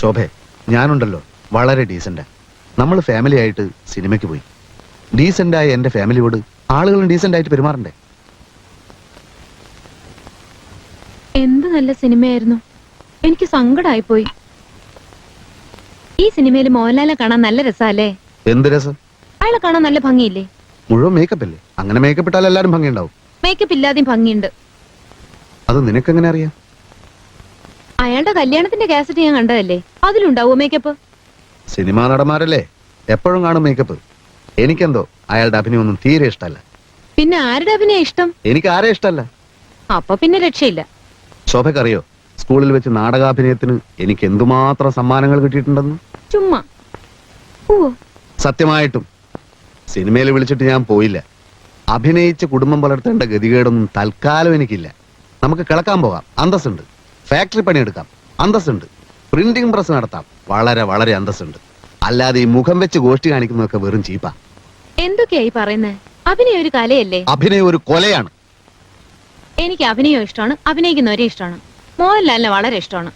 ശോഭെ ഞാനുണ്ടല്ലോ. വളരെ ഡീസന്റ്. നമ്മൾ ഫാമിലി ആയിട്ട് സിനിമയ്ക്ക് പോയി. ഡീസന്റായ എന്റെ ഫാമിലിയോട് ആളുകളും ഡീസന്റ് ആയിട്ട് പെരുമാറണ്ടേ? എന്ത് നല്ല സിനിമയായിരുന്നു. എനിക്ക് സങ്കടമായി പോയി ഈ സിനിമയിൽ മോഹൻലാലിനെ കാണാൻ നല്ല രസമല്ലേ എന്ത് രസം? അയാളെ കാണാൻ നല്ല ഭംഗിയില്ലേ? മുഴുവൻ മേക്കപ്പ് അല്ലേ? അങ്ങനെ മേക്കപ്പ് ഇട്ടാൽ എല്ലാരും ഭംഗിയുണ്ടാവും. മേക്കപ്പ് ഇല്ലാതെയും ഭംഗിയുണ്ട്. അത് നിനക്ക് എങ്ങനെ അറിയാം? കല്യാണത്തിന്റെ കാസറ്റ് ഞാൻ കണ്ടതല്ലേ? അതിലുണ്ടാവോ മേക്കപ്പ് സിനിമാ നടന്മാരല്ലേ? എപ്പോഴും കാണും മേക്കപ്പ് എനിക്കെന്തോ അയാളുടെ അഭിനയൊന്നും തീരെ ഇഷ്ടമല്ല. പിന്നെ ആരുടെ അഭിനയ ഇഷ്ടം? എനിക്ക് ആരെ ഇഷ്ടമല്ല? അപ്പൊ പിന്നെ രക്ഷയില്ല. ശോഭക്കറിയോ സ്കൂളിൽ വെച്ച് നാടകാഭിനയത്തിന് എനിക്ക് എന്തുമാത്രം സമ്മാനങ്ങൾ കിട്ടിയിട്ടുണ്ടെന്ന്? ചുമ്മാ. ഓ. സത്യമായിട്ടും. സിനിമയിൽ വിളിച്ചിട്ട് ഞാൻ പോയില്ല. അഭിനയിച്ച് കുടുംബം പുലർത്തേണ്ട ഗതികേടൊന്നും തൽക്കാലം എനിക്കില്ല. നമുക്ക് കിളക്കാൻ പോകാം. അന്തസ്സുണ്ട്. ഫാക്ടറി പണിയെടുക്കാം. അന്തസ്സുണ്ട്. പ്രിന്റിംഗ് പ്രസ് നടത്താം. വളരെ വളരെ അന്തസ്സുണ്ട്. അല്ലാതെ ഈ മുഖം വെച്ച് ഗോഷ്ടി കാണിക്കുന്നതൊക്കെ വെറും ചീപ്പാ. എന്തൊക്കെയായി പറയുന്നത് അഭിനയ ഒരു കലയല്ലേ? അഭിനയ ഒരു കൊലയാണ്. എനിക്ക് അഭിനയം ഇഷ്ടമാണ് അഭിനയിക്കുന്നവരെ ഇഷ്ടമാണ്. മോഹൻലാലിനെ വളരെ ഇഷ്ടമാണ്.